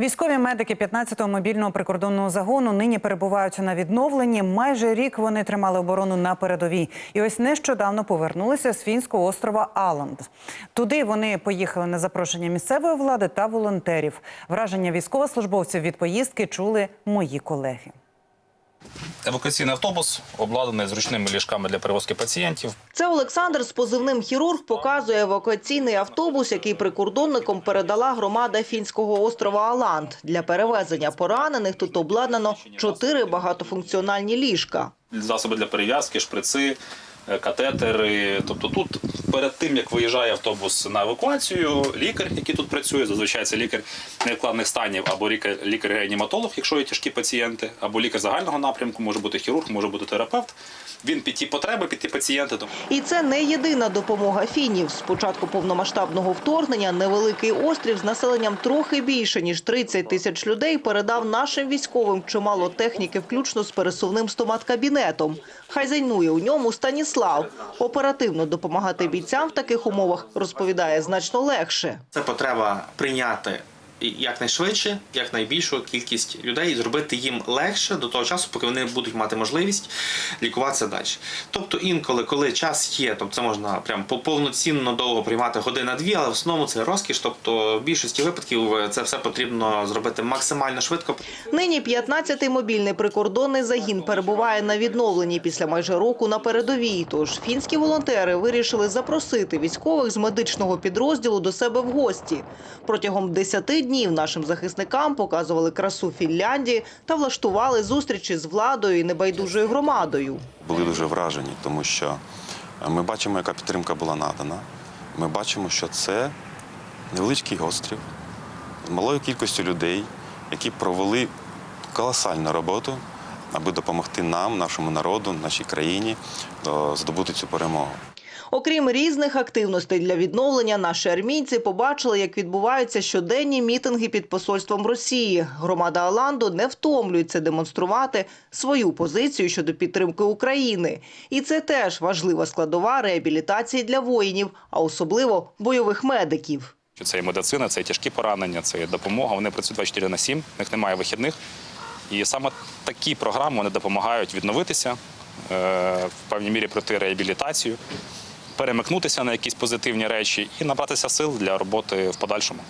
Військові медики 15-го мобільного прикордонного загону нині перебувають на відновленні. Майже рік вони тримали оборону на передовій. І ось нещодавно повернулися з фінського острова Аланд. Туди вони поїхали на запрошення місцевої влади та волонтерів. Враження військовослужбовців від поїздки чули мої колеги. Евакуаційний автобус обладнаний зручними ліжками для перевозки пацієнтів. Це Олександр з позивним хірург показує евакуаційний автобус, який прикордонникам передала громада фінського острова Аланд. Для перевезення поранених тут обладнано чотири багатофункціональні ліжка. Засоби для перев'язки, шприци, катетери. Тобто тут перед тим, як виїжджає автобус на евакуацію, лікар, який тут працює, зазвичай це лікар невкладних станів або лікар- лікар-реаніматолог, якщо є тяжкі пацієнти, або лікар загального напрямку, може бути хірург, може бути терапевт. Він під ті потреби, під ті пацієнти. І це не єдина допомога фінів. З початку повномасштабного вторгнення невеликий острів з населенням трохи більше ніж 30 тисяч людей передав нашим військовим чимало техніки, включно з пересувним стомат-кабінетом. Хазяйнує у ньому Станіслав. Оперативно допомагати бійцям в таких умовах розповідає значно легше. Це потреба прийняти якнайшвидше, якнайбільшу кількість людей і зробити їм легше до того часу, поки вони будуть мати можливість лікуватися далі. Тобто інколи, коли час є, тобто це можна прям по- повноцінно довго приймати година-дві, але в основному це розкіш. Тобто в більшості випадків е, це все потрібно зробити максимально швидко. Нині 15-й мобільний прикордонний загін перебуває на відновленні після майже року на передовій. Тож фінські волонтери вирішили запросити військових з медичного підрозділу до себе в гості. Протягом 10 днів нашим захисникам показували красу Фінляндії та влаштували зустрічі з владою і небайдужою громадою. були дуже вражені, тому що е, ми бачимо, яка підтримка була надана. Ми бачимо, що це невеличкий острів з малою кількістю людей, які провели колосальну роботу, аби допомогти нам, нашому народу, нашій країні е, здобути цю перемогу. Окрім різних активностей для відновлення, наші армійці побачили, як відбуваються щоденні мітинги під посольством Росії. Громада Аланду не втомлюється демонструвати свою позицію щодо підтримки України. І це теж важлива складова реабілітації для воїнів, а особливо бойових медиків. Це і медицина, це і тяжкі поранення, це і допомога. Вони працюють 24 на 7, в них немає вихідних. І саме такі програми вони допомагають відновитися, е, в певній мірі пройти реабілітацію, перемикнутися на якісь позитивні речі і набратися сил для роботи в подальшому.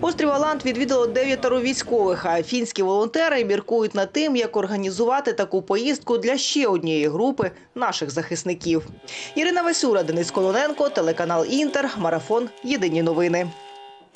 Острів Аланд відвідало дев'ятеро військових, а фінські волонтери міркують над тим, як організувати таку поїздку для ще однієї групи наших захисників. Ірина Васюра, Денис Колоненко, телеканал Інтер, марафон. Єдині новини.